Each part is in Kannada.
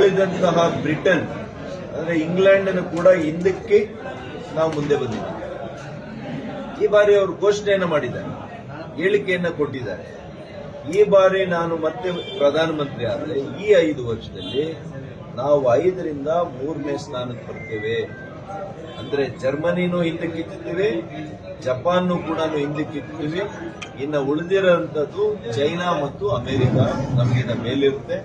ಆಳಿದಂತಹ ಬ್ರಿಟನ್, ಅಂದ್ರೆ ಇಂಗ್ಲೆಂಡ್ ಕೂಡ ಹಿಂದಕ್ಕೆ ನಾವು ಮುಂದೆ ಬಂದಿದ್ದೀವಿ. ಈ ಬಾರಿ ಅವರು ಘೋಷಣೆಯನ್ನು ಮಾಡಿದ್ದಾರೆ, ಹೇಳಿಕೆಯನ್ನ ಕೊಟ್ಟಿದ್ದಾರೆ. ಈ ಬಾರಿ ನಾನು ಮತ್ತೆ ಪ್ರಧಾನಮಂತ್ರಿ ಆದರೆ ಈ ಐದು ವರ್ಷದಲ್ಲಿ ನಾವು ಐದರಿಂದ ಮೂರನೇ ಸ್ಥಾನಕ್ಕೆ ಬರ್ತೇವೆ. ಅಂದ್ರೆ ಜರ್ಮನಿನೂ ಜಪಾನ್ ಕೂಡ ಹಿಂದಕ್ಕಿತ್ತೀವಿ ಇನ್ನು ಉಳಿದಿರೋಂಥದ್ದು ಚೈನಾ ಮತ್ತು ಅಮೆರಿಕ ನಮಗಿನ್ನ ಮೇಲಿರುತ್ತೆ.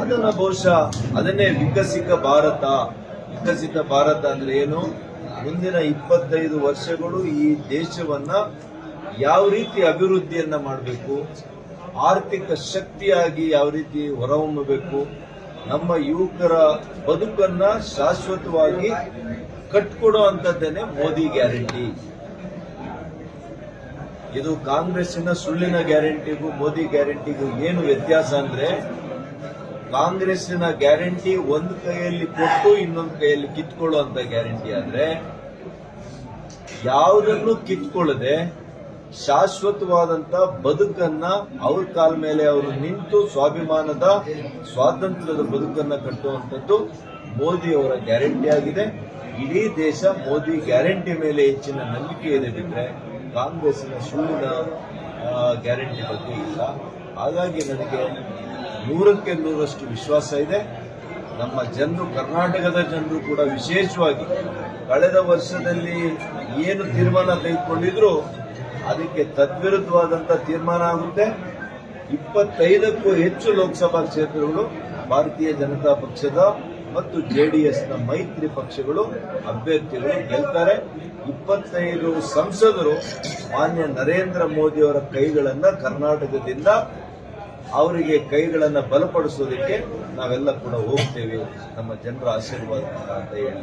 ಅದನ್ನ ಬಹುಶಃ ಅದನ್ನೇ ವಿಕಸಿತ ಭಾರತ. ವಿಕಸಿತ ಭಾರತ ಅಂದ್ರೆ ಏನು? ಮುಂದಿನ ಇಪ್ಪತ್ತೈದು ವರ್ಷಗಳು ಈ ದೇಶವನ್ನ ಯಾವ ರೀತಿ ಅಭಿವೃದ್ಧಿಯನ್ನ ಮಾಡಬೇಕು? ಆರ್ಥಿಕ ಶಕ್ತಿಯಾಗಿ ಯಾವ ರೀತಿ ಹೊರಹೊಮ್ಮಬೇಕು? ನಮ್ಮ ಯುವಕರ ಬದುಕನ್ನ ಶಾಶ್ವತವಾಗಿ ಕಟ್ಕೊಡೋ ಅಂತದ್ದೇನೆ ಮೋದಿ ಗ್ಯಾರಂಟಿ. ಇದು ಕಾಂಗ್ರೆಸ್ಸಿನ ಸುಳ್ಳಿನ ಗ್ಯಾರಂಟಿಗೂ, ಮೋದಿ ಗ್ಯಾರಂಟಿಗೂ ಏನು ವ್ಯತ್ಯಾಸ ಅಂದ್ರೆ, ಕಾಂಗ್ರೆಸ್ಸಿನ ಗ್ಯಾರಂಟಿ ಒಂದು ಕೈಯಲ್ಲಿ ಕೊಟ್ಟು ಇನ್ನೊಂದು ಕೈಯಲ್ಲಿ ಕಿತ್ಕೊಳ್ಳುವಂತ ಗ್ಯಾರಂಟಿ ಆದ್ರೆ ಯಾವುದನ್ನು ಕಿತ್ಕೊಳ್ಳದೆ ಶಾಶ್ವತವಾದಂತ ಬದುಕನ್ನ ಅವ್ರ ಕಾಲ ಮೇಲೆ ಅವರು ನಿಂತು ಸ್ವಾಭಿಮಾನದ, ಸ್ವಾತಂತ್ರ್ಯದ ಬದುಕನ್ನ ಕಟ್ಟುವಂಥದ್ದು ಮೋದಿ ಅವರ ಗ್ಯಾರಂಟಿ ಆಗಿದೆ. ಇಡೀ ದೇಶ ಮೋದಿ ಗ್ಯಾರಂಟಿ ಮೇಲೆ ಹೆಚ್ಚಿನ ನಂಬಿಕೆ ಇದೆ ಬಿಟ್ರೆ ಕಾಂಗ್ರೆಸ್ನ ಸುಳ್ಳಿನ ಗ್ಯಾರಂಟಿ ಬಗ್ಗೆ ಇಲ್ಲ. ಹಾಗಾಗಿ ನನಗೆ ನೂರಕ್ಕೆ ನೂರಷ್ಟು ವಿಶ್ವಾಸ ಇದೆ. ನಮ್ಮ ಜನರು, ಕರ್ನಾಟಕದ ಜನರು ಕೂಡ ವಿಶೇಷವಾಗಿ ಕಳೆದ ವರ್ಷದಲ್ಲಿ ಏನು ತೀರ್ಮಾನ ತೆಗೆದುಕೊಂಡಿದ್ರು ಅದಕ್ಕೆ ತದ್ವಿರುದ್ಧವಾದಂತ ತೀರ್ಮಾನ ಆಗುತ್ತೆ. ಇಪ್ಪತ್ತೈದಕ್ಕೂ ಹೆಚ್ಚು ಲೋಕಸಭಾ ಕ್ಷೇತ್ರಗಳು ಭಾರತೀಯ ಜನತಾ ಪಕ್ಷದ ಮತ್ತು ಜೆಡಿಎಸ್ನ ಮೈತ್ರಿ ಪಕ್ಷಗಳು ಅಭ್ಯರ್ಥಿಗಳು ಗೆಲ್ತಾರೆ. ಇಪ್ಪತ್ತೈದು ಸಂಸದರು ಮಾನ್ಯ ನರೇಂದ್ರ ಮೋದಿ ಅವರ ಕೈಗಳನ್ನ ಕರ್ನಾಟಕದಿಂದ ಅವರಿಗೆ ಕೈಗಳನ್ನು ಬಲಪಡಿಸೋದಕ್ಕೆ ನಾವೆಲ್ಲ ಕೂಡ ಹೋಗ್ತೇವೆ. ನಮ್ಮ ಜನರ ಆಶೀರ್ವಾದ ಅಂತ ಹೇಳಿ.